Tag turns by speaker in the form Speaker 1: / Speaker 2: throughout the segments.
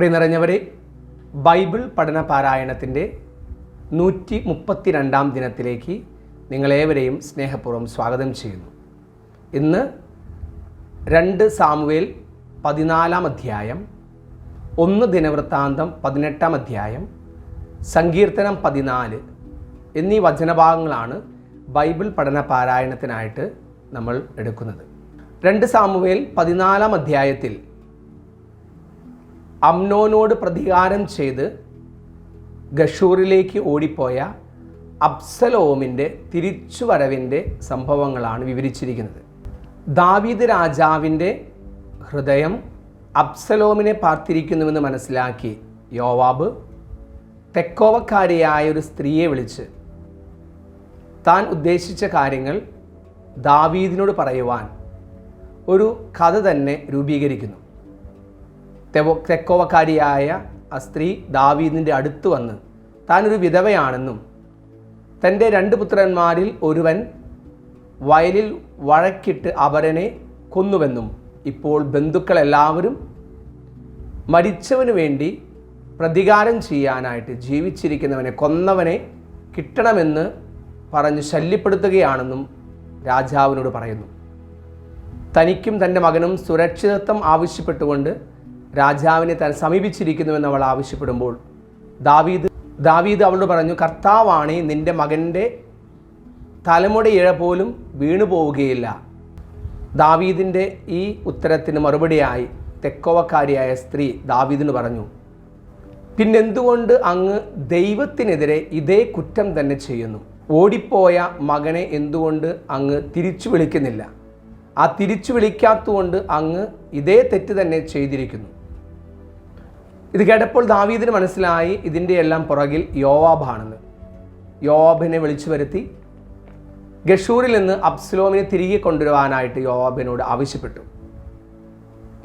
Speaker 1: പ്രിയ നിറഞ്ഞവരെ Bible പഠന പാരായണത്തിൻ്റെ നൂറ്റി മുപ്പത്തി രണ്ടാം ദിനത്തിലേക്ക് നിങ്ങളേവരെയും സ്നേഹപൂർവ്വം സ്വാഗതം ചെയ്യുന്നു ഇന്ന് രണ്ട് സാമുവേൽ പതിനാലാം അധ്യായം ഒന്ന് ദിനവൃത്താന്തം പതിനെട്ടാം അധ്യായം സങ്കീർത്തനം പതിനാല് എന്നീ വചനഭാഗങ്ങളാണ് ബൈബിൾ പഠന പാരായണത്തിനായിട്ട് നമ്മൾ എടുക്കുന്നത് രണ്ട് സാമുവേൽ പതിനാലാം അധ്യായത്തിൽ അംനോനോട് പ്രതികാരം ചെയ്ത് ഗഷൂറിലേക്ക് ഓടിപ്പോയ അബ്സലോമിൻ്റെ തിരിച്ചുവരവിൻ്റെ സംഭവങ്ങളാണ് വിവരിച്ചിരിക്കുന്നത് ദാവീദ് രാജാവിൻ്റെ ഹൃദയം അബ്സലോമിനെ പാർത്തിരിക്കുന്നുവെന്ന് മനസ്സിലാക്കി യോവാബ് തെക്കോവക്കാരിയായ ഒരു സ്ത്രീയെ വിളിച്ച് താൻ ഉദ്ദേശിച്ച കാര്യങ്ങൾ ദാവീദിനോട് പറയുവാൻ ഒരു കഥ തന്നെ രൂപീകരിക്കുന്നു തെവോ തെക്കോവക്കാരിയായ ആ സ്ത്രീ ദാവീദിൻ്റെ അടുത്ത് വന്ന് താനൊരു വിധവയാണെന്നും തൻ്റെ രണ്ട് പുത്രന്മാരിൽ ഒരുവൻ വയലിൽ വഴക്കിട്ട് അപരനെ കൊന്നുവെന്നും ഇപ്പോൾ ബന്ധുക്കളെല്ലാവരും മരിച്ചവന് വേണ്ടി പ്രതികാരം ചെയ്യാനായിട്ട് ജീവിച്ചിരിക്കുന്നവനെ കൊന്നവനെ കിട്ടണമെന്ന് പറഞ്ഞ് ശല്യപ്പെടുത്തുകയാണെന്നും രാജാവിനോട് പറയുന്നു തനിക്കും തൻ്റെ മകനും സുരക്ഷിതത്വം ആവശ്യപ്പെട്ടുകൊണ്ട് രാജാവിനെ താൻ സമീപിച്ചിരിക്കുന്നുവെന്ന് അവൾ ആവശ്യപ്പെടുമ്പോൾ ദാവീദ് ദാവീദ് അവളോട് പറഞ്ഞു കർത്താവാണ് നിൻ്റെ മകൻ്റെ തലമുടി ഇഴ പോലും വീണു പോവുകയില്ല ദാവീദിൻ്റെ ഈ ഉത്തരത്തിന് മറുപടിയായി തെക്കോവക്കാരിയായ സ്ത്രീ ദാവീദിന് പറഞ്ഞു പിന്നെന്തുകൊണ്ട് അങ്ങ് ദൈവത്തിനെതിരെ ഇതേ കുറ്റം തന്നെ ചെയ്യുന്നു ഓടിപ്പോയ മകനെ എന്തുകൊണ്ട് അങ്ങ് തിരിച്ചു വിളിക്കുന്നില്ല ആ തിരിച്ചു വിളിക്കാത്തതുകൊണ്ട് അങ്ങ് ഇതേ തെറ്റ് തന്നെ ചെയ്തിരിക്കുന്നു ഇത് കേട്ടപ്പോൾ ദാവീദിന് മനസ്സിലായി ഇതിൻ്റെ എല്ലാം പുറകിൽ യോവാബാണെന്ന് യോവാബിനെ വിളിച്ചു വരുത്തി ഗഷൂറിൽ നിന്ന് അബ്സലോമിനെ തിരികെ കൊണ്ടുവരുവാനായിട്ട് യോവാബിനോട് ആവശ്യപ്പെട്ടു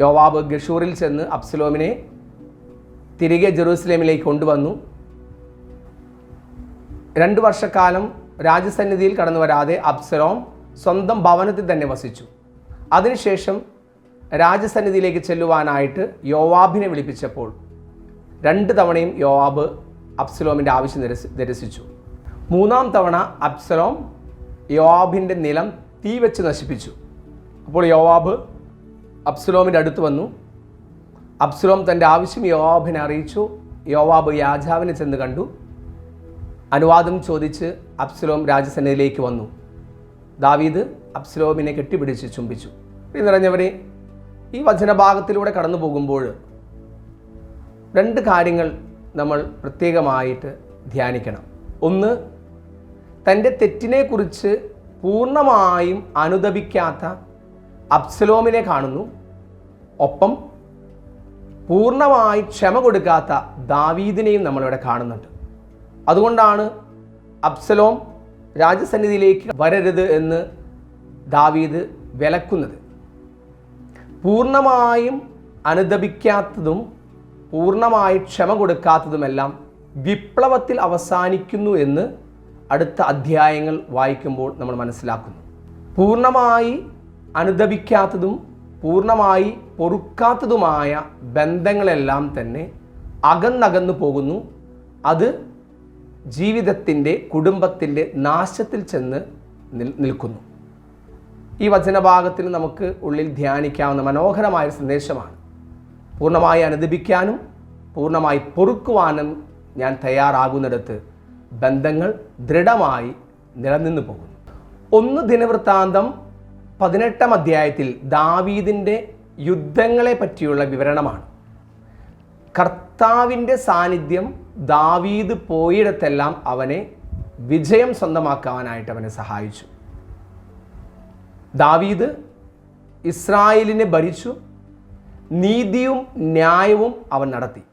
Speaker 1: യോവാബ് ഗഷൂറിൽ ചെന്ന് അബ്സലോമിനെ തിരികെ ജെറൂസലേമിലേക്ക് കൊണ്ടുവന്നു രണ്ട് വർഷക്കാലം രാജസന്നിധിയിൽ കടന്നു വരാതെ അബ്സലോം സ്വന്തം ഭവനത്തിൽ തന്നെ വസിച്ചു അതിനുശേഷം രാജസന്നിധിയിലേക്ക് ചെല്ലുവാനായിട്ട് യോവാബിനെ വിളിപ്പിച്ചപ്പോൾ രണ്ട് തവണയും യോവാബ് അബ്സലോമിൻ്റെ ആവശ്യം നിരസിച്ചു മൂന്നാം തവണ അബ്സലോം യോവാബിൻ്റെ നിലം തീ വെച്ച് നശിപ്പിച്ചു അപ്പോൾ യോവാബ് അബ്സലോമിൻ്റെ അടുത്ത് വന്നു അബ്സലോം തൻ്റെ ആവശ്യം യോവാബിനെ അറിയിച്ചു യോവാബ് യാജാവിനെ ചെന്ന് കണ്ടു അനുവാദം ചോദിച്ച് അബ്സലോം രാജസന്നിധിയിലേക്ക് വന്നു ദാവീദ് അബ്സലോമിനെ കെട്ടിപ്പിടിച്ച് ചുംബിച്ചു നിറഞ്ഞവരെ ഈ വചനഭാഗത്തിലൂടെ കടന്നു പോകുമ്പോൾ രണ്ട് കാര്യങ്ങൾ നമ്മൾ പ്രത്യേകമായിട്ട് ധ്യാനിക്കണം ഒന്ന് തൻ്റെ തെറ്റിനെക്കുറിച്ച് പൂർണ്ണമായും അനുദപിക്കാത്ത അബ്സലോമിനെ കാണുന്നു ഒപ്പം പൂർണ്ണമായി ക്ഷമ കൊടുക്കാത്ത ദാവീദിനെയും നമ്മളിവിടെ കാണുന്നുണ്ട് അതുകൊണ്ടാണ് അബ്സലോം രാജസന്നിധിയിലേക്ക് വരരുത് എന്ന് ദാവീദ് വിലക്കുന്നത് പൂർണ്ണമായും അനുദപിക്കാത്തതും പൂർണ്ണമായി ക്ഷമ കൊടുക്കാത്തതുമെല്ലാം വിപ്ലവത്തിൽ അവസാനിക്കുന്നു എന്ന് അടുത്ത അധ്യായങ്ങൾ വായിക്കുമ്പോൾ നമ്മൾ മനസ്സിലാക്കുന്നു പൂർണ്ണമായി അനുദപിക്കാത്തതും പൂർണ്ണമായി പൊറുക്കാത്തതുമായ ബന്ധങ്ങളെല്ലാം തന്നെ അകന്നകന്നു പോകുന്നു അത് ജീവിതത്തിൻ്റെ കുടുംബത്തിൻ്റെ നാശത്തിൽ ചെന്ന് നിൽക്കുന്നു ഈ വചനഭാഗത്തിൽ നമുക്ക് ഉള്ളിൽ ധ്യാനിക്കാവുന്ന മനോഹരമായ സന്ദേശമാണ് പൂർണ്ണമായി അനുദപിക്കാനും പൂർണ്ണമായി പൊറുക്കുവാനും ഞാൻ തയ്യാറാകുന്നിടത്ത് ബന്ധങ്ങൾ ദൃഢമായി നിലനിന്നു പോകുന്നു ഒന്ന് ദിനവൃത്താന്തം പതിനെട്ടാം അധ്യായത്തിൽ ദാവീദിൻ്റെ യുദ്ധങ്ങളെ പറ്റിയുള്ള വിവരണമാണ് കർത്താവിൻ്റെ സാന്നിധ്യം ദാവീദ് പോയിടത്തെല്ലാം അവനെ വിജയം സ്വന്തമാക്കാനായിട്ട് അവനെ സഹായിച്ചു ദാവീദ് ഇസ്രായേലിനെ ഭരിച്ചു നീതിയും ന്യായവും അവൻ നടത്തി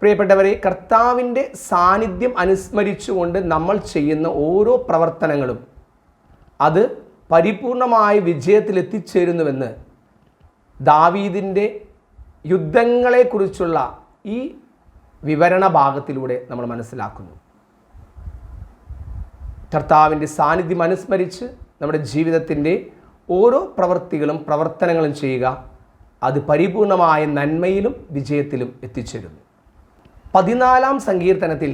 Speaker 1: പ്രിയപ്പെട്ടവരെ കർത്താവിൻ്റെ സാന്നിധ്യം അനുസ്മരിച്ചുകൊണ്ട് നമ്മൾ ചെയ്യുന്ന ഓരോ പ്രവർത്തനങ്ങളും അത് പരിപൂർണമായ വിജയത്തിൽ എത്തിച്ചേരുന്നുവെന്ന് ദാവീദിൻ്റെ യുദ്ധങ്ങളെക്കുറിച്ചുള്ള ഈ വിവരണ ഭാഗത്തിലൂടെ നമ്മൾ മനസ്സിലാക്കുന്നു കർത്താവിൻ്റെ സാന്നിധ്യം അനുസ്മരിച്ച് നമ്മുടെ ജീവിതത്തിൻ്റെ ഓരോ പ്രവൃത്തികളും പ്രവർത്തനങ്ങളും ചെയ്യുക അത് പരിപൂർണമായ നന്മയിലും വിജയത്തിലും എത്തിച്ചേരുന്നു പതിനാലാം സങ്കീർത്തനത്തിൽ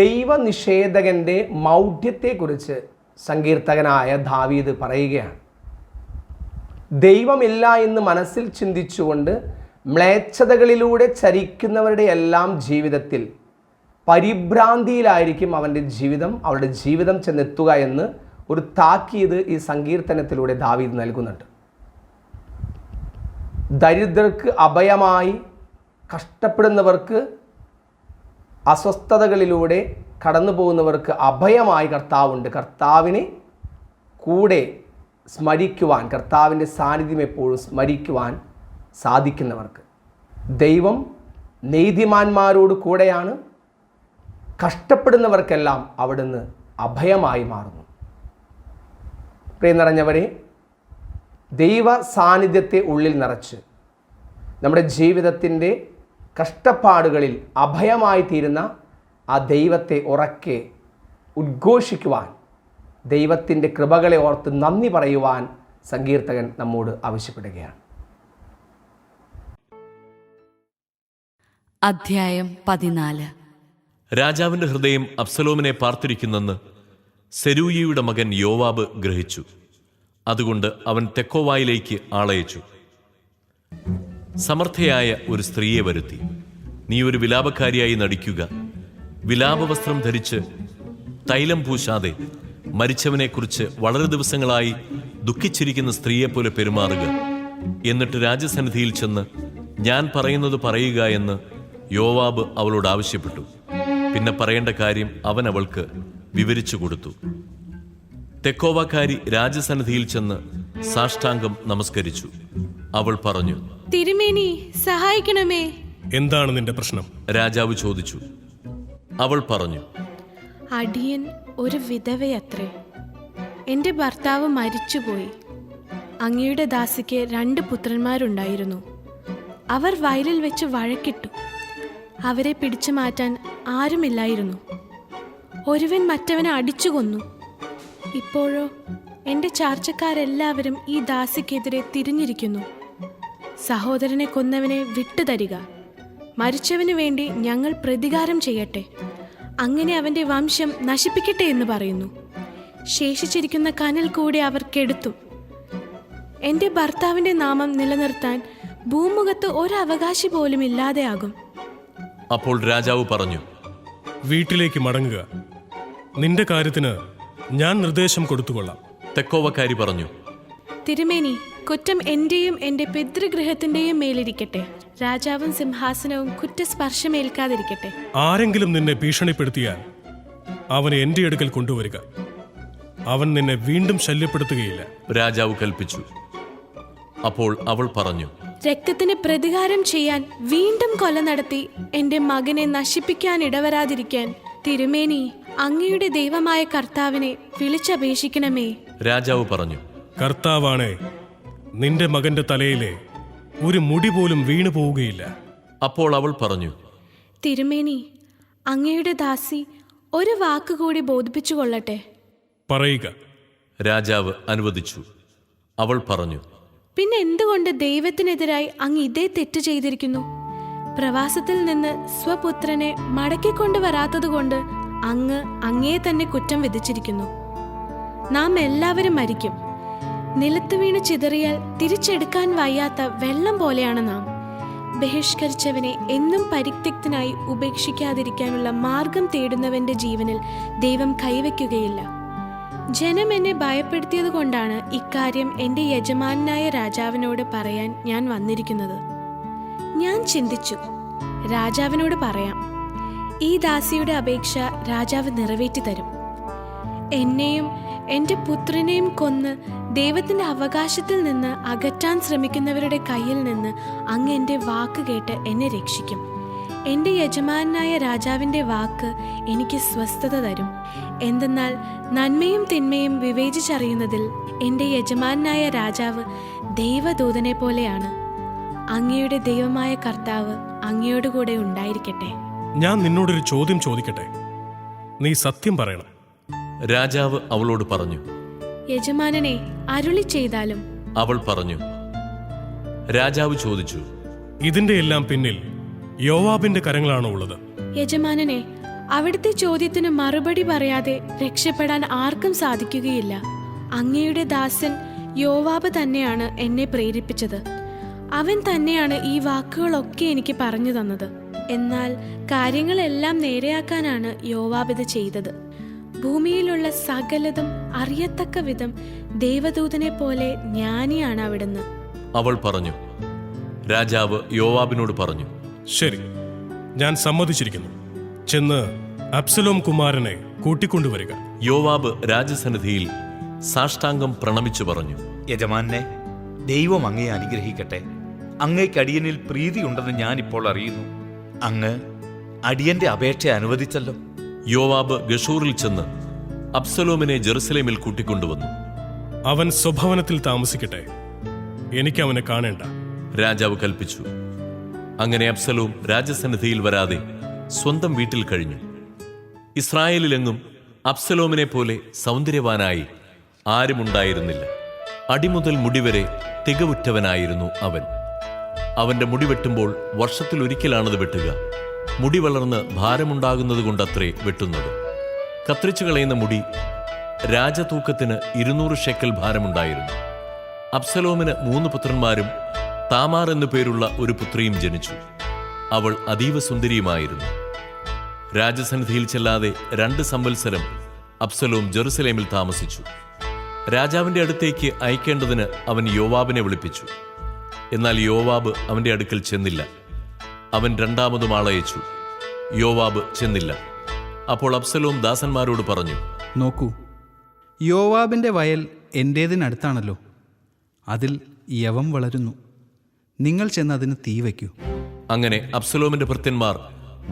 Speaker 1: ദൈവനിഷേധകൻ്റെ മൗഢ്യത്തെക്കുറിച്ച് സങ്കീർത്തകനായ ദാവീദ് പറയുകയാണ് ദൈവമില്ല എന്ന് മനസ്സിൽ ചിന്തിച്ചുകൊണ്ട് മ്ലേച്ഛതകളിലൂടെ ചരിക്കുന്നവരുടെ എല്ലാം ജീവിതത്തിൽ പരിഭ്രാന്തിയിലായിരിക്കും അവൻ്റെ ജീവിതം അവരുടെ ജീവിതം ചെന്നെത്തുക എന്ന് ഒരു താക്കീത് ഈ സങ്കീർത്തനത്തിലൂടെ ദാവീദ് നൽകുന്നുണ്ട് ദരിദ്രർക്ക് അഭയമായി കഷ്ടപ്പെടുന്നവർക്ക് അസ്വസ്ഥതകളിലൂടെ കടന്നു പോകുന്നവർക്ക് അഭയമായി കർത്താവുണ്ട് കർത്താവിനെ കൂടെ സ്മരിക്കുവാൻ കർത്താവിൻ്റെ സാന്നിധ്യം എപ്പോഴും സ്മരിക്കുവാൻ സാധിക്കുന്നവർക്ക് ദൈവം നീതിമാന്മാരോട് കൂടെയാണ് കഷ്ടപ്പെടുന്നവർക്കെല്ലാം അവിടുന്ന് അഭയമായി മാറുന്നു പ്രിയം നിറഞ്ഞവരെ ദൈവ സാന്നിധ്യത്തെ ഉള്ളിൽ നിറച്ച് നമ്മുടെ ജീവിതത്തിൻ്റെ കഷ്ടപ്പാടുകളിൽ അഭയമായി തീരുന്ന ആ ദൈവത്തെ ഉറക്കെ ഉദ്ഘോഷിക്കുവാൻ ദൈവത്തിൻ്റെ കൃപകളെ ഓർത്ത് നന്ദി പറയുവാൻ സങ്കീർത്തകൻ നമ്മോട് ആവശ്യപ്പെടുകയാണ്
Speaker 2: അധ്യായം പതിനാല് രാജാവിൻ്റെ ഹൃദയം അബ്സലോമിനെ പാർത്തിരിക്കുന്നെന്ന് സെരൂയിയുടെ മകൻ യോവാബ് ഗ്രഹിച്ചു അതുകൊണ്ട് അവൻ തെക്കോവായിലേക്ക് ആളയച്ചു സമർത്ഥയായ ഒരു സ്ത്രീയെ വരുത്തി നീ ഒരു വിലാപക്കാരിയായി നടിക്കുക വിലാപവസ്ത്രം ധരിച്ച് തൈലം പൂശാതെ മരിച്ചവനെക്കുറിച്ച് വളരെ ദിവസങ്ങളായി ദുഃഖിച്ചിരിക്കുന്ന സ്ത്രീയെപ്പോലെ പെരുമാറുക എന്നിട്ട് രാജസന്നിധിയിൽ ചെന്ന് ഞാൻ പറയുന്നത് പറയുക എന്ന് യോവാബ് അവളോട് ആവശ്യപ്പെട്ടു പിന്നെ പറയേണ്ട കാര്യം അവൻ അവൾക്ക് വിവരിച്ചു കൊടുത്തു തെക്കോവാക്കാരി രാജസന്നിധിയിൽ ചെന്ന് സാഷ്ടാംഗം നമസ്കരിച്ചു അവൾ പറഞ്ഞു
Speaker 3: തിരുമേനി സഹായിക്കണമേ
Speaker 4: എന്താണ് നിന്റെ പ്രശ്നം
Speaker 2: രാജാവ് ചോദിച്ചു അവൾ പറഞ്ഞു
Speaker 3: അടിയൻ ഒരു വിധവയത്രേ എൻ്റെ ഭർത്താവ് മരിച്ചുപോയി അങ്ങയുടെ ദാസിക്ക് രണ്ട് പുത്രന്മാരുണ്ടായിരുന്നു അവർ വയലിൽ വെച്ച് വഴക്കിട്ടു അവരെ പിടിച്ചു മാറ്റാൻ ആരുമില്ലായിരുന്നു ഒരുവൻ മറ്റവനെ അടിച്ചു കൊന്നു ഇപ്പോഴോ എൻ്റെ ചാർച്ചക്കാരെല്ലാവരും ഈ ദാസിക്കെതിരെ തിരിഞ്ഞിരിക്കുന്നു സഹോദരനെ കൊന്നവനെ വിട്ടുതരിക മരിച്ചവന് വേണ്ടി ഞങ്ങൾ പ്രതികാരം ചെയ്യട്ടെ അങ്ങനെ അവന്റെ വംശം നശിപ്പിക്കട്ടെ എന്ന് പറയുന്നു ശേഷിച്ചിരിക്കുന്ന കനൽ കൂടി അവർ കെടുത്തു എൻ്റെ ഭർത്താവിൻ്റെ നാമം നിലനിർത്താൻ ഭൂമുഖത്ത് ഒരവകാശി പോലും ഇല്ലാതെയാകും
Speaker 4: അപ്പോൾ രാജാവ് പറഞ്ഞു വീട്ടിലേക്ക് മടങ്ങുക നിന്റെ കാര്യത്തിന് ഞാൻ നിർദ്ദേശം കൊടുത്തുകൊള്ളാം
Speaker 2: തെക്കോവക്കാരി പറഞ്ഞു
Speaker 3: തിരുമേനി കുറ്റം എന്റെയും എന്റെ പിതൃഗൃഹത്തിന്റെയും മേലിരിക്കട്ടെ രാജാവും സിംഹാസനവും കുറ്റസ്പർശമേൽക്കാതിരിക്കട്ടെ
Speaker 4: ആരെങ്കിലും നിന്നെ ഭീഷണിപ്പെടുത്തിയാൽ അവനെ എന്റെ അടുക്കൽ കൊണ്ടുവരിക അവൻ നിന്നെ വീണ്ടും ശല്യപ്പെടുത്തുകയില്ല
Speaker 2: രാജാവ് കൽപ്പിച്ചു അപ്പോൾ അവൾ പറഞ്ഞു
Speaker 3: രക്തത്തിന് പ്രതികാരം ചെയ്യാൻ വീണ്ടും കൊല നടത്തി എന്റെ മകനെ നശിപ്പിക്കാൻ ഇടവരാതിരിക്കാൻ തിരുമേനി അങ്ങയുടെ ദൈവമായ കർത്താവിനെ വിളിച്ചപേക്ഷിക്കണമേ
Speaker 2: രാജാവ് പറഞ്ഞു
Speaker 4: കർത്താവാണേ നിന്റെ മകന്റെ തലയിലെ ഒരു മുടി പോലും വീണു പോവുകയില്ല
Speaker 2: അപ്പോൾ അവൾ പറഞ്ഞു
Speaker 3: തിരുമേനി അങ്ങയുടെ ദാസി ഒരു വാക്കുകൂടി ബോധിപ്പിച്ചു കൊള്ളട്ടെ
Speaker 4: പറയുക
Speaker 2: രാജാവ് അനുവദിച്ചു അവൾ പറഞ്ഞു
Speaker 3: പിന്നെ എന്തുകൊണ്ട് ദൈവത്തിനെതിരായി അങ്ങ് ഇതേ തെറ്റ് ചെയ്തിരിക്കുന്നു പ്രവാസത്തിൽ നിന്ന് സ്വപുത്രനെ മടക്കിക്കൊണ്ടുവരാത്തത് കൊണ്ട് അങ്ങ് അങ്ങേ തന്നെ കുറ്റം വിധിച്ചിരിക്കുന്നു നാം എല്ലാവരും മരിക്കും നിലത്ത് വീണ് ചിതറിയാൽ തിരിച്ചെടുക്കാൻ വയ്യാത്ത വെള്ളം പോലെയാണ് നാം ബഹിഷ്കരിച്ചവനെ എന്നും പരിത്യക്തനായി ഉപേക്ഷിക്കാതിരിക്കാനുള്ള മാർഗം തേടുന്നവന്റെ ജീവനിൽ ദൈവം കൈവയ്ക്കുകയില്ല ജനം എന്നെ ഭയപ്പെടുത്തിയത് കൊണ്ടാണ് ഇക്കാര്യം എൻ്റെ യജമാനായ രാജാവിനോട് പറയാൻ ഞാൻ വന്നിരിക്കുന്നത് ഞാൻ ചിന്തിച്ചു രാജാവിനോട് പറയാം ഈ ദാസിയുടെ അപേക്ഷ രാജാവ് നിറവേറ്റി തരും എന്നെയും എൻ്റെ പുത്രനെയും കൊന്ന് ദൈവത്തിൻ്റെ അവകാശത്തിൽ നിന്ന് അകറ്റാൻ ശ്രമിക്കുന്നവരുടെ കയ്യിൽ നിന്ന് അങ്ങ് എൻ്റെ വാക്ക് കേട്ട് എന്നെ രക്ഷിക്കും എൻ്റെ യജമാനായ രാജാവിൻ്റെ വാക്ക് എനിക്ക് സ്വസ്ഥത തരും എന്തെന്നാൽ നന്മയും തിന്മയും വിവേചിച്ചറിയുന്നതിൽ എൻ്റെ യജമാനായ രാജാവ് ദൈവദൂതനെ പോലെയാണ് അങ്ങയുടെ ദൈവമായ കർത്താവ് അങ്ങയോടുകൂടെ ഉണ്ടായിരിക്കട്ടെ
Speaker 4: ഞാൻ നിന്നോടൊരു ചോദ്യം ചോദിക്കട്ടെ നീ സത്യം പറയണം
Speaker 2: രാജാവ് അവളോട് പറഞ്ഞു
Speaker 3: യജമാനനെ അരുളി ചെയ്താലും
Speaker 2: അവൾ പറഞ്ഞു രാജാവ് ചോദിച്ചു
Speaker 4: ഇതിന്റെ എല്ലാം പിന്നിൽ യോവാബിന്റെ കരങ്ങളാണോ ഉള്ളത്
Speaker 3: യജമാനനെ അവിടുത്തെ ചോദ്യത്തിന് മറുപടി പറയാതെ രക്ഷപ്പെടാൻ ആർക്കും സാധിക്കുകയില്ല അങ്ങയുടെ ദാസൻ യോവാബ് തന്നെയാണ് എന്നെ പ്രേരിപ്പിച്ചത് അവൻ തന്നെയാണ് ഈ വാക്കുകളൊക്കെ എനിക്ക് പറഞ്ഞു തന്നത് എന്നാൽ കാര്യങ്ങളെല്ലാം നേരെയാക്കാനാണ് യോവാബിത് ചെയ്തത് ഭൂമിയിലുള്ള സകലതും അറിയത്തക്ക വിധം ദേവദൂതനെ പോലെ ജ്ഞാനിയാണ് അവിടുന്ന്
Speaker 2: അവൾ പറഞ്ഞു രാജാവ് യോവാബിനോട് പറഞ്ഞു
Speaker 4: ശരി ഞാൻ സമ്മതിച്ചിരിക്കുന്നു ചെന്ന് അബ്സലോം കുമാരനെ കൂട്ടിക്കൊണ്ടുവരിക
Speaker 2: യോവാബ് രാജസന്നിധിയിൽ സാഷ്ടാംഗം പ്രണമിച്ചു പറഞ്ഞു
Speaker 5: യജമാനെ ദൈവം അങ്ങയെ അനുഗ്രഹിക്കട്ടെ അങ്ങേക്കടിയനിൽ പ്രീതിയുണ്ടെന്ന് ഞാനിപ്പോൾ അറിയുന്നു അങ്ങ് അടിയന്റെ അപേക്ഷ അനുവദിച്ചല്ലോ
Speaker 2: യോവാബ് ഗഷൂറിൽ ചെന്ന് അബ്സലോമിനെ ജെറുസലേമിൽ കൂട്ടിക്കൊണ്ടുവന്നു
Speaker 4: അവൻ സ്വഭവനത്തിൽ താമസിക്കട്ടെ എനിക്ക് അവനെ കാണേണ്ട
Speaker 2: രാജാവ് കൽപ്പിച്ചു അങ്ങനെ അബ്സലോം രാജസന്നിധിയിൽ വരാതെ സ്വന്തം വീട്ടിൽ കഴിഞ്ഞു ഇസ്രായേലിലെങ്ങും അബ്സലോമിനെ പോലെ സൗന്ദര്യവാനായി ആരുമുണ്ടായിരുന്നില്ല അടിമുതൽ മുടിവരെ തികവുറ്റവനായിരുന്നു അവൻ അവൻ്റെ മുടി വെട്ടുമ്പോൾ വർഷത്തിൽ ഒരിക്കലാണത് വെട്ടുക മുടി വളർന്ന് ഭാരമുണ്ടാകുന്നത് കൊണ്ടത്രേ വെട്ടുന്നത് കത്രിച്ചു കളയുന്ന മുടി രാജതൂക്കത്തിന് ഇരുന്നൂറ് ഷെക്കൽ ഭാരമുണ്ടായിരുന്നു അബ്സലോമിന് മൂന്ന് പുത്രന്മാരും താമാർ എന്നു പേരുള്ള ഒരു പുത്രിയും ജനിച്ചു അവൾ അതീവ സുന്ദരിയുമായിരുന്നു രാജസന്നിധിയിൽ ചെല്ലാതെ രണ്ട് സംവത്സരം അബ്സലോം ജെറുസലേമിൽ താമസിച്ചു രാജാവിൻ്റെ അടുത്തേക്ക് അയക്കേണ്ടതിന് അവൻ യോവാബിനെ വിളിപ്പിച്ചു എന്നാൽ യോവാബ് അവൻ്റെ അടുക്കൽ ചെന്നില്ല അവൻ രണ്ടാമതും ആളയച്ചു യോവാബ് ചെന്നില്ല അപ്പോൾ അബ്സലോം ദാസന്മാരോട് പറഞ്ഞു
Speaker 6: നോക്കൂ യോവാബിൻ്റെ വയൽ എൻ്റേതിനടുത്താണല്ലോ അതിൽ യവം വളരുന്നു നിങ്ങൾ ചെന്ന് അതിന് തീ വയ്ക്കൂ
Speaker 2: അങ്ങനെ അബ്സലോമിൻ്റെ ഭൃത്യന്മാർ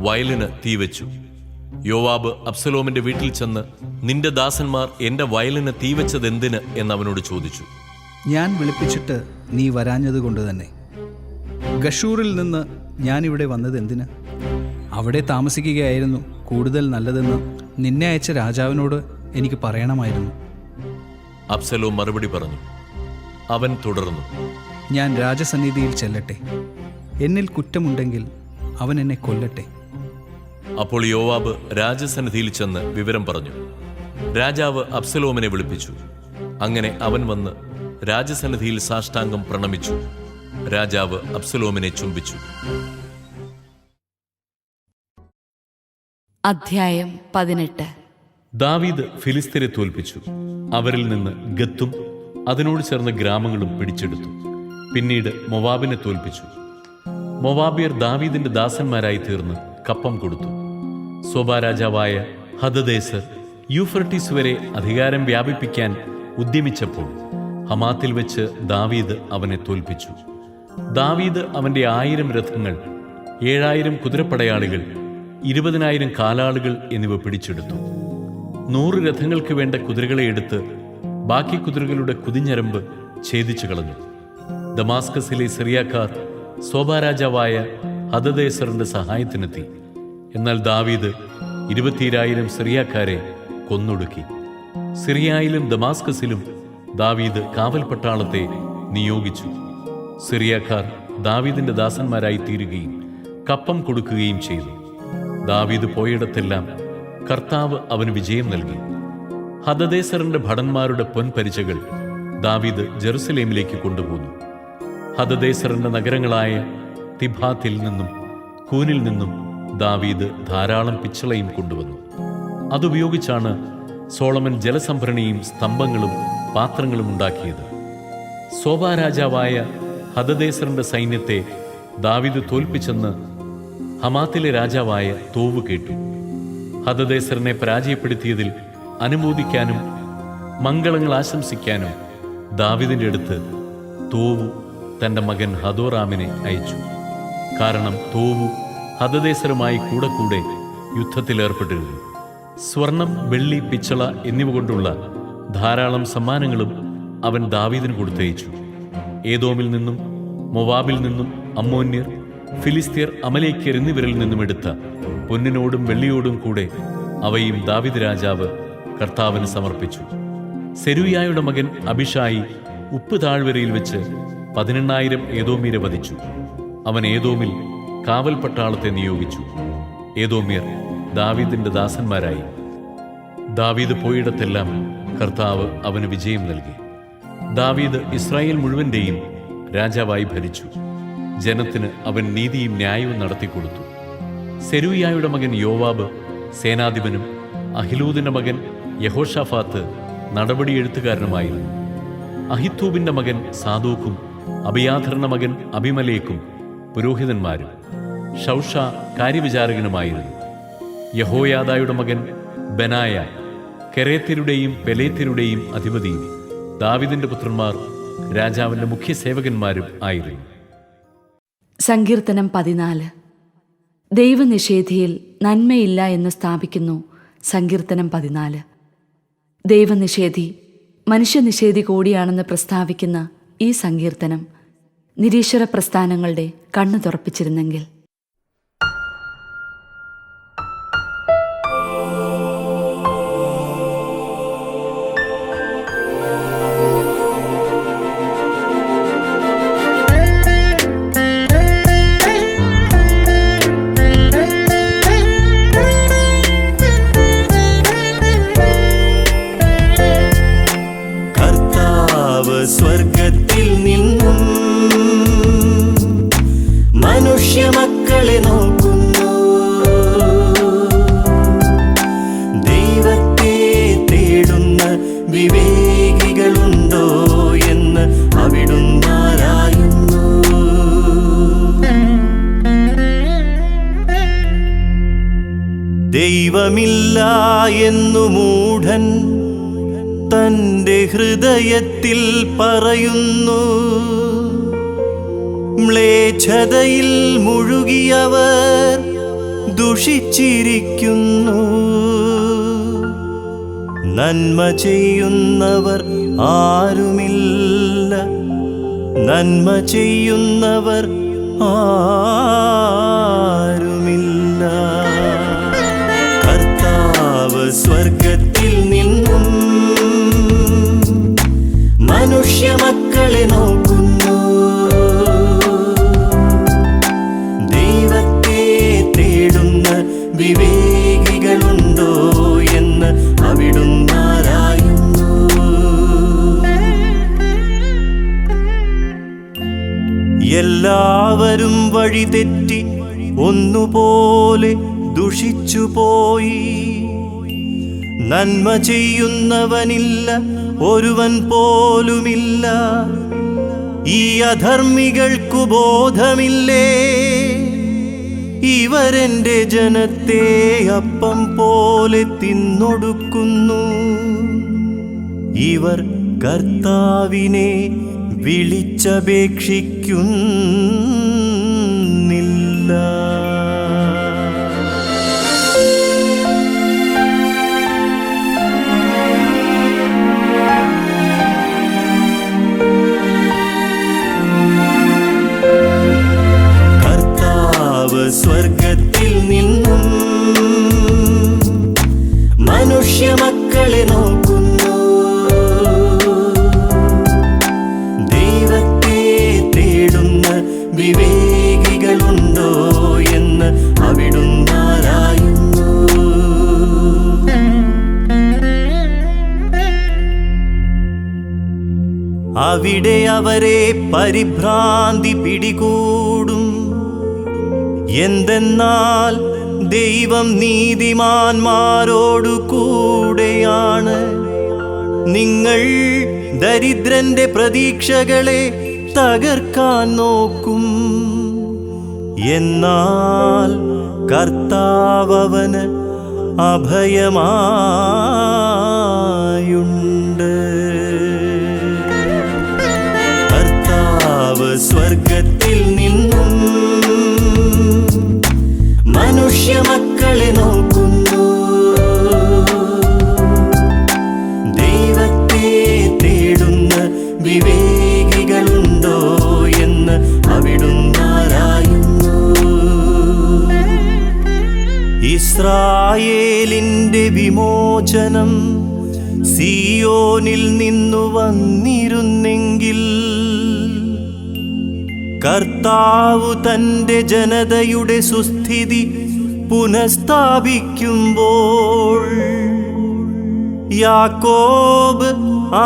Speaker 2: വയലിന് തീ വെച്ചു യോവാബ് അബ്സലോമിൻ്റെ വീട്ടിൽ ചെന്ന് നിന്റെ ദാസന്മാർ എൻ്റെ വയലിന് തീ എന്ന് എന്നവനോട് ചോദിച്ചു
Speaker 6: ഞാൻ വിളിപ്പിച്ചിട്ട് നീ വരാഞ്ഞത് കൊണ്ട് തന്നെ ഗഷൂറിൽ നിന്ന് ഞാനിവിടെ വന്നത് എന്തിന് അവിടെ താമസിക്കുകയായിരുന്നു കൂടുതൽ നല്ലതെന്ന് നിന്നെ അയച്ച രാജാവിനോട് എനിക്ക് പറയണമായിരുന്നു
Speaker 2: അബ്സലോ മറുപടി പറഞ്ഞു അവൻ തുടർന്നു
Speaker 6: ഞാൻ രാജസന്നിധിയിൽ ചെല്ലട്ടെ എന്നിൽ കുറ്റമുണ്ടെങ്കിൽ അവൻ എന്നെ കൊല്ലട്ടെ
Speaker 2: അപ്പോൾ യോവാബ് രാജസന്നിധിയിൽ ചെന്ന് വിവരം പറഞ്ഞു രാജാവ് അബ്സലോമിനെ വിളിപ്പിച്ചു അങ്ങനെ അവൻ വന്ന് രാജസന്നിധിയിൽ സാഷ്ടാംഗം പ്രണമിച്ചു രാജാവ് അബ്സലോമിനെ ചുംബിച്ചു അധ്യായം പതിനെട്ട് ദാവീദ് ഫിലിസ്തീനെ തോൽപ്പിച്ചു അവരിൽ നിന്ന് ഗത്തും അതിനോട് ചേർന്ന ഗ്രാമങ്ങളും പിടിച്ചെടുത്തു പിന്നീട് മൊവാബിനെ തോൽപ്പിച്ചു മൊവാബിയർ ദാവീദിന്റെ ദാസന്മാരായി തീർന്ന് കപ്പം കൊടുത്തു സോബ രാജാവായ ഹദദേശർ വരെ അധികാരം വ്യാപിപ്പിക്കാൻ ഉദ്യമിച്ചപ്പോൾ ഹമാത്തിൽ വെച്ച് ദാവീദ് അവനെ തോൽപ്പിച്ചു ദാവീദ് അവൻ്റെ ആയിരം രഥങ്ങൾ ഏഴായിരം കുതിരപ്പടയാളികൾ ഇരുപതിനായിരം കാലാളുകൾ എന്നിവ പിടിച്ചെടുത്തു നൂറ് രഥങ്ങൾക്ക് വേണ്ട കുതിരകളെ എടുത്ത് ബാക്കി കുതിരകളുടെ കുതിഞ്ഞരമ്പ് ഛേദിച്ചു കളഞ്ഞു ദമാസ്കസിലെ സിറിയാക്കാർ സോഭാരാജാവായ ഹദദേസറിന്റെ സഹായത്തിനെത്തി എന്നാൽ ദാവീദ് ഇരുപത്തിരായിരം സിറിയാക്കാരെ കൊന്നൊടുക്കി സിറിയായിലും ദമാസ്കസിലും ദാവീദ് പട്ടാളത്തെ നിയോഗിച്ചു സിറിയക്കാർ ദാവീദിന്റെ ദാസന്മാരായി തീരുകയും കപ്പം കൊടുക്കുകയും ചെയ്തു ദാവീദ് പോയിടത്തെല്ലാം കർത്താവ് അവന് വിജയം നൽകി ഹദദേസറിന്റെ ഭടന്മാരുടെ പൊൻപരിചകൾ ദാവീദ് ജെറുസലേമിലേക്ക് കൊണ്ടുപോന്നു ഹദദേസറിന്റെ നഗരങ്ങളായ തിഭാത്തിൽ നിന്നും കൂനിൽ നിന്നും ദാവീദ് ധാരാളം പിച്ചളയും കൊണ്ടുവന്നു അതുപയോഗിച്ചാണ് സോളമൻ ജലസംഭരണിയും സ്തംഭങ്ങളും പാത്രങ്ങളും ഉണ്ടാക്കിയത് സോബാ രാജാവായ സൈന്യത്തെ ദാവിദ് തോൽപ്പിച്ചെന്ന് ഹമാത്തിലെ രാജാവായ തോവ് കേട്ടു ഹദദേസറിനെ പരാജയപ്പെടുത്തിയതിൽ അനുമോദിക്കാനും മംഗളങ്ങൾ ആശംസിക്കാനും ദാവിദിൻ്റെ അടുത്ത് തോവ് തൻ്റെ മകൻ ഹദോറാമിനെ അയച്ചു കാരണം തോവ് ഹദദേസറുമായി കൂടെ കൂടെ യുദ്ധത്തിലേർപ്പെട്ടിരുന്നു സ്വർണം വെള്ളി പിച്ചള എന്നിവ കൊണ്ടുള്ള ധാരാളം സമ്മാനങ്ങളും അവൻ ദാവീദിന് കൊടുത്തയച്ചു ഏതോമിൽ നിന്നും മൊവാബിൽ നിന്നും അമ്മോന്യർ ഫിലിസ്തീർ അമലേക്കിയർ എന്നിവരിൽ നിന്നും എടുത്ത പൊന്നിനോടും വെള്ളിയോടും കൂടെ അവയും ദാവിദ് രാജാവ് കർത്താവിന് സമർപ്പിച്ചു സെരുയായുടെ മകൻ അഭിഷായി ഉപ്പ് താഴ്വരയിൽ വെച്ച് പതിനെണ്ണായിരം ഏതോമീരെ വധിച്ചു അവൻ ഏതോമിൽ കാവൽ പട്ടാളത്തെ നിയോഗിച്ചു ഏതോമീർ ദാവീദിന്റെ ദാസന്മാരായി ദാവീദ് പോയിടത്തെല്ലാം കർത്താവ് അവന് വിജയം നൽകി ദാവീദ് ഇസ്രായേൽ മുഴുവൻ്റെയും രാജാവായി ഭരിച്ചു ജനത്തിന് അവൻ നീതിയും ന്യായവും നടത്തിക്കൊടുത്തു സെരൂയായുടെ മകൻ യോവാബ് സേനാധിപനും അഹിലൂദിൻ്റെ മകൻ യഹോഷാഫാത്ത് നടപടി എഴുത്തുകാരനുമായിരുന്നു അഹിത്തൂബിൻ്റെ മകൻ സാദൂക്കും അഭിയാധറിൻ്റെ മകൻ അഭിമലേക്കും പുരോഹിതന്മാരും ഷൗഷ കാര്യവിചാരകനുമായിരുന്നു യഹോയാദായുടെ മകൻ ബനായ കെറേത്യരുടെയും പെലേത്യരുടെയും അധിപതിയും ദാവിദിന്റെ പുത്രന്മാർ രാജാവിന്റെ മുഖ്യ സേവകന്മാരും ആയിരുന്നു സങ്കീർത്തനം പതിനാല് ദൈവനിഷേധിയിൽ നന്മയില്ല എന്ന് സ്ഥാപിക്കുന്നു സങ്കീർത്തനം പതിനാല് ദൈവനിഷേധി മനുഷ്യനിഷേധി കൂടിയാണെന്ന് പ്രസ്താവിക്കുന്ന ഈ സങ്കീർത്തനം നിരീശ്വര പ്രസ്ഥാനങ്ങളുടെ കണ്ണു തുറപ്പിച്ചിരുന്നെങ്കിൽ
Speaker 7: മൂഢൻ തൻ്റെ ഹൃദയത്തിൽ പറയുന്നു മ്ലേച്ഛതയിൽ മുഴുകിയവർ ദുഷിച്ചിരിക്കുന്നു നന്മ ചെയ്യുന്നവർ ആരുമില്ല നന്മ ചെയ്യുന്നവർ ആരുമില്ല കർത്താവ് സ്വർഗ മക്കളെ നോക്കുന്നു ദൈവത്തെ തേടുന്ന വിവേകികളുണ്ടോ എന്ന് അവിടുന്ന് ആരായുന്നു എല്ലാവരും വഴി തെറ്റി ഒന്നുപോലെ ദുഷിച്ചുപോയി നന്മ ചെയ്യുന്നവനില്ല ഒരുവൻ പോലുമില്ല ഈ അധർമ്മികൾക്കു ബോധമില്ലേ ഇവരെൻ്റെ ജനത്തെ അപ്പം പോലെ തിന്നൊടുക്കുന്നു ഇവർ കർത്താവിനെ വിളിച്ചപേക്ഷിക്കുന്നില്ല അവിടെ അവരെ പരിഭ്രാന്തി പിടികൂടും എന്തെന്നാൽ ദൈവം നീതിമാന്മാരോടു കൂടെയാണ് നിങ്ങൾ ദരിദ്രന്റെ പ്രതീക്ഷകളെ തകർക്കാൻ നോക്കും എന്നാൽ കർത്താവന് അഭയമായുണ്ട് ജനതയുടെ സുസ്ഥിതി പുനഃസ്ഥാപിക്കുമ്പോൾ യാക്കോബ്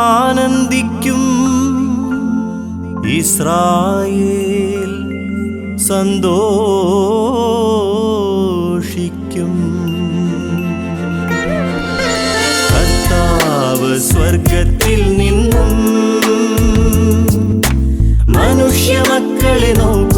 Speaker 7: ആനന്ദിക്കും ഇസ്രായേൽ സന്തോഷിക്കും കർത്താവ് സ്വർഗത്തിൽ നിന്നും മനുഷ്യമക്കളെ നോക്കി